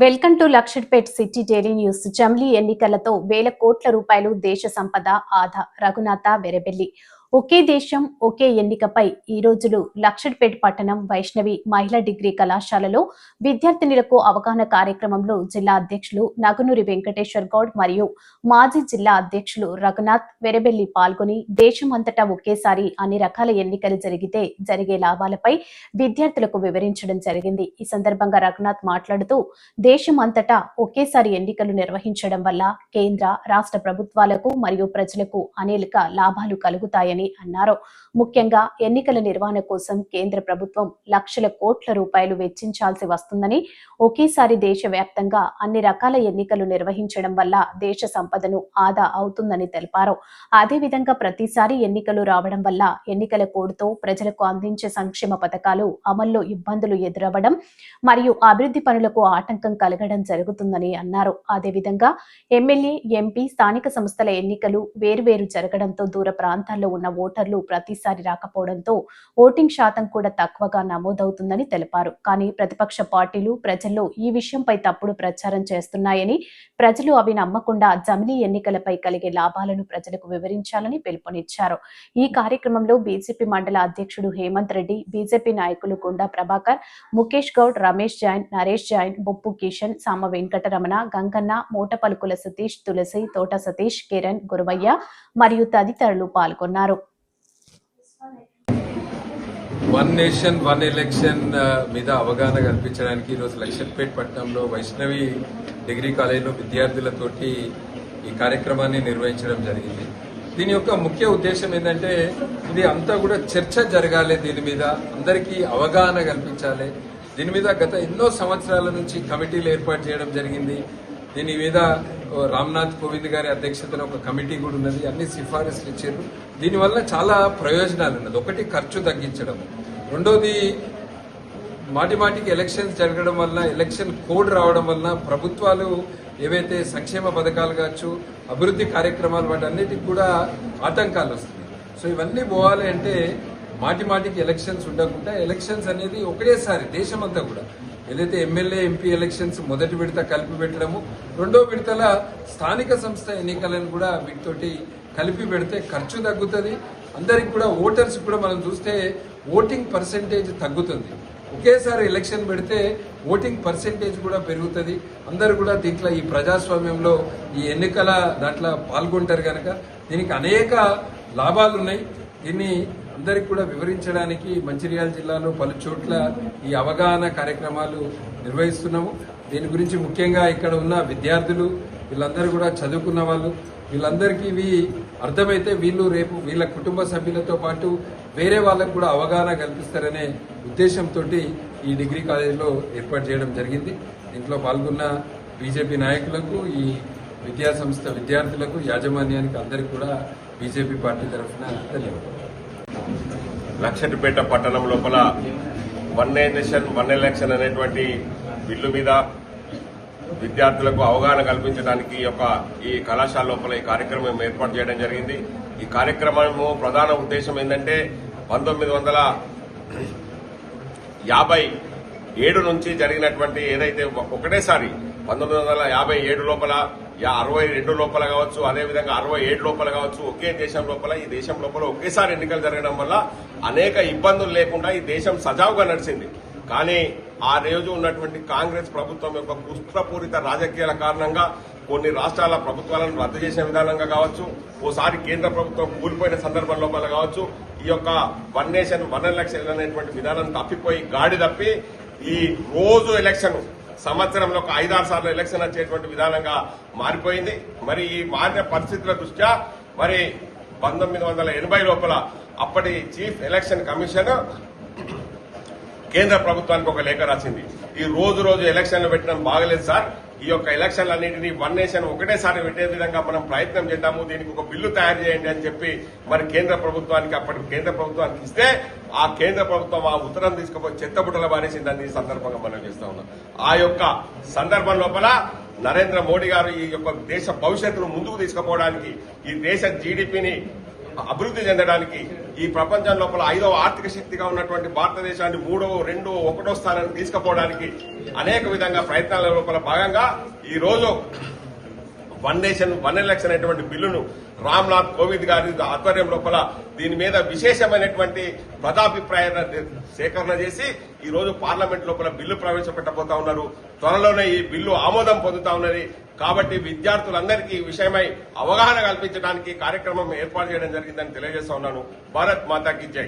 Welcome to Luxettipet city daily news. జమ్లీ ఎన్నికలతో వేల కోట్ల రూపాయలు దేశ సంపద ఆధా రఘునాథ వెరబెల్లి. ఒకే దేశం ఒకే ఎన్నికపై ఈ రోజులు లక్షడ్పేట్ పట్టణం వైష్ణవి మహిళా డిగ్రీ కళాశాలలో విద్యార్థినులకు అవగాహన కార్యక్రమంలో జిల్లా అధ్యక్షులు నగునూరి వెంకటేశ్వర్ గౌడ్ మరియు మాజీ జిల్లా అధ్యక్షులు రఘునాథ్ వెరబెల్లి పాల్గొని దేశమంతటా ఒకేసారి అన్ని రకాల ఎన్నికలు జరిగితే జరిగే లాభాలపై విద్యార్థులకు వివరించడం జరిగింది. ఈ సందర్భంగా రఘునాథ్ మాట్లాడుతూ దేశం అంతటా ఒకేసారి ఎన్నికలు నిర్వహించడం వల్ల కేంద్ర రాష్ట్ర ప్రభుత్వాలకు మరియు ప్రజలకు అనేక లాభాలు కలుగుతాయని అన్నారు. ముఖ్యంగా ఎన్నికల నిర్వహణ కోసం కేంద్ర ప్రభుత్వం లక్షల కోట్ల రూపాయలు వెచ్చించాల్సి వస్తుందని ఒకేసారి దేశవ్యాప్తంగా అన్ని రకాల ఎన్నికలు నిర్వహించడం వల్ల దేశ సంపదను ఆదా అవుతుందని తెలిపారు. అదేవిధంగా ప్రతిసారి ఎన్నికలు రావడం వల్ల ఎన్నికల కోడ్తో ప్రజలకు అందించే సంక్షేమ పథకాలు అమల్లో ఇబ్బందులు ఎదురవ్వడం మరియు అభివృద్ధి పనులకు ఆటంకం కలగడం జరుగుతుందని అన్నారు. అదేవిధంగా ఎమ్మెల్యే ఎంపీ స్థానిక సంస్థల ఎన్నికలు వేరువేరు జరగడంతో దూర ప్రాంతాల్లో ఉన్న ఓటర్లు ప్రతిసారి రాకపోవడంతో ఓటింగ్ శాతం కూడా తక్కువగా నమోదవుతుందని తెలిపారు. కానీ ప్రతిపక్ష పార్టీలు ప్రజల్లో ఈ విషయంపై తప్పుడు ప్రచారం చేస్తున్నాయని ప్రజలు అవి నమ్మకుండా జమిలీ ఎన్నికలపై కలిగే లాభాలను ప్రజలకు వివరించాలని పిలుపునిచ్చారు. ఈ కార్యక్రమంలో బీజేపీ మండల అధ్యక్షుడు హేమంత్ రెడ్డి బీజేపీ నాయకులు గుండా ప్రభాకర్ ముఖేష్ గౌడ్ రమేష్ జాయిన్ నరేష్ జైన్ బొప్పు కిషన్ సామ వెంకటరమణ గంగన్న మూటపలుకుల సతీష్ తులసి తోట సతీష్ కిరణ్ గురువయ్య మరియు తదితరులు పాల్గొన్నారు. One nation one election uh, మీద అవగాహన కల్పించడానికి ఈరోజు లక్షట్పేట్ పట్టణంలో వైష్ణవి డిగ్రీ కాలేజీలో విద్యార్థులతోటి ఈ కార్యక్రమాన్ని నిర్వహించడం జరిగింది. దీని యొక్క ముఖ్య ఉద్దేశం ఏంటంటే ఇది అంతా కూడా చర్చ జరగాలి దీని మీద అందరికీ అవగాహన కల్పించాలి. దీని మీద గత ఎన్నో సంవత్సరాల నుంచి కమిటీలు ఏర్పాటు చేయడం జరిగింది. దీని మీద రామ్నాథ్ కోవింద్ గారి అధ్యక్షతన ఒక కమిటీ కూడా ఉన్నది. అన్ని సిఫారసులు ఇచ్చారు. దీనివల్ల చాలా ప్రయోజనాలు ఉన్నది. ఒకటి ఖర్చు తగ్గించడం. రెండోది మాటి మాటికి ఎలక్షన్స్ జరగడం వల్ల ఎలక్షన్ కోడ్ రావడం వల్ల ప్రభుత్వాలు ఏవైతే సంక్షేమ పథకాలు కావచ్చు అభివృద్ధి కార్యక్రమాలు వాటన్నిటికి కూడా ఆటంకాలు వస్తున్నాయి. సో ఇవన్నీ పోవాలి అంటే మాటి మాటికి ఎలక్షన్స్ ఉండకుండా ఎలక్షన్స్ అనేది ఒకటేసారి దేశమంతా కూడా ఏదైతే ఎమ్మెల్యే ఎంపీ ఎలక్షన్స్ మొదటి విడత కలిపి పెట్టడము రెండో విడతల స్థానిక సంస్థ ఎన్నికలను కూడా వీటితోటి కలిపి పెడితే ఖర్చు తగ్గుతుంది. అందరికి కూడా ఓటర్స్ కూడా మనం చూస్తే ఓటింగ్ పర్సెంటేజ్ తగ్గుతుంది. ఒకేసారి ఎలక్షన్ పెడితే ఓటింగ్ పర్సెంటేజ్ కూడా పెరుగుతుంది. అందరు కూడా దీంట్లో ఈ ప్రజాస్వామ్యంలో ఈ ఎన్నికల దాంట్లో పాల్గొంటారు కనుక దీనికి అనేక లాభాలు ఉన్నాయి దీన్ని అందరికి కూడా వివరించడానికి మంచిర్యాల జిల్లాలో పలు చోట్ల ఈ అవగాహన కార్యక్రమాలు నిర్వహిస్తున్నాము. దీని గురించి ముఖ్యంగా ఇక్కడ ఉన్న విద్యార్థులు వీళ్ళందరూ కూడా చదువుకున్న వాళ్ళు వీళ్ళందరికీ ఇవి అర్థమైతే వీళ్ళు రేపు వీళ్ళ కుటుంబ సభ్యులతో పాటు వేరే వాళ్ళకు కూడా అవగాహన కల్పిస్తారనే ఉద్దేశంతో ఈ డిగ్రీ కాలేజీలో ఏర్పాటు చేయడం జరిగింది. దీంట్లో పాల్గొన్న బీజేపీ నాయకులకు ఈ విద్యాసంస్థ విద్యార్థులకు యాజమాన్యానికి అందరికీ కూడా బీజేపీ పార్టీ తరఫున ధన్యవాదాలు. లక్షటిపేట పట్టణం లోపల వన్ నేషన్ వన్ ఎలక్షన్ అనేటువంటి బిల్లు మీద విద్యార్థులకు అవగాహన కల్పించడానికి ఒక యొక్క ఈ కళాశాల లోపల ఈ కార్యక్రమం ఏర్పాటు చేయడం జరిగింది. ఈ కార్యక్రమము ప్రధాన ఉద్దేశం ఏంటంటే పంతొమ్మిది వందల యాభై ఏడు నుంచి జరిగినటువంటి ఏదైతే ఒకటేసారి పంతొమ్మిది వందల యాభై ఏడు లోపల అరవై రెండు లోపల కావచ్చు అదేవిధంగా అరవై ఏడు లోపల కావచ్చు ఒకే దేశం లోపల ఈ దేశం లోపల ఒకేసారి ఎన్నికలు జరగడం వల్ల అనేక ఇబ్బందులు లేకుండా ఈ దేశం సజావుగా నడిచింది. కానీ ఆ రోజు ఉన్నటువంటి కాంగ్రెస్ ప్రభుత్వం యొక్క కుట్రపూరిత రాజకీయాల కారణంగా కొన్ని రాష్ట్రాల ప్రభుత్వాలను రద్దు చేసిన విధానంగా కావచ్చు ఓసారి కేంద్ర ప్రభుత్వం కూలిపోయిన సందర్భం లోపల కావచ్చు ఈ యొక్క వన్ నేషన్ వన్ ఎలక్షన్ అనేటువంటి విధానం తప్పిపోయి గాడి తప్పి ఈ రోజు ఎలక్షన్ సంవత్సరంలో ఒక ఐదారు సార్లు ఎలక్షన్ వచ్చేటువంటి విధానంగా మారిపోయింది. మరి ఈ మారిన పరిస్థితుల దృష్ట్యా మరి పంతొమ్మిది వందల ఎనభై లోపల అప్పటి చీఫ్ ఎలక్షన్ కమిషన్ కేంద్ర ప్రభుత్వానికి ఒక లేఖ రాసింది. ఈ రోజు రోజు ఎలక్షన్లు పెట్టడం బాగలేదు సార్. ఈ యొక్క ఎలక్షన్లన్నింటినీ వన్ నేషన్ ఒకటేసారి పెట్టే విధంగా మనం ప్రయత్నం చేద్దాము. దీనికి ఒక బిల్లు తయారు చేయండి అని చెప్పి మరి కేంద్ర ప్రభుత్వానికి అప్పటి కేంద్ర ప్రభుత్వానికి ఇస్తే ఆ కేంద్ర ప్రభుత్వం ఆ ఉత్తరం తీసుకుపోయి చెత్తబుట్టల బారేసిందని ఈ సందర్భంగా మనం చేస్తా ఉన్నాం. ఆ యొక్క సందర్భం లోపల నరేంద్ర మోడీ గారు ఈ యొక్క దేశ భవిష్యత్తును ముందుకు తీసుకుపోవడానికి ఈ దేశ జీడిపిని అభివృద్ధి చెందడానికి ఈ ప్రపంచం లోపల ఐదవ ఆర్థిక శక్తిగా ఉన్నటువంటి భారతదేశాన్ని మూడవ రెండో ఒకటో స్థానానికి తీసుకుపోవడానికి అనేక విధంగా ప్రయత్నాల లోపల భాగంగా ఈ రోజు వన్ నేషన్ వన్ ఎలక్షన్ అనేటువంటి బిల్లును రామ్నాథ్ కోవింద్ గారి ఆధ్వర్యం లోపల దీని మీద విశేషమైనటువంటి ప్రజాభిప్రాయాన్ని సేకరణ చేసి ఈ రోజు పార్లమెంట్ లోపల బిల్లు ప్రవేశపెట్టబోతా ఉన్నారు. త్వరలోనే ఈ బిల్లు ఆమోదం పొందుతా ఉన్నది. కాబట్టి విద్యార్థులందరికీ ఈ విషయమై అవగాహన కల్పించడానికి కార్యక్రమం ఏర్పాటు చేయడం జరిగిందని తెలియజేస్తా ఉన్నాను. భారత్ మాతాకి జై.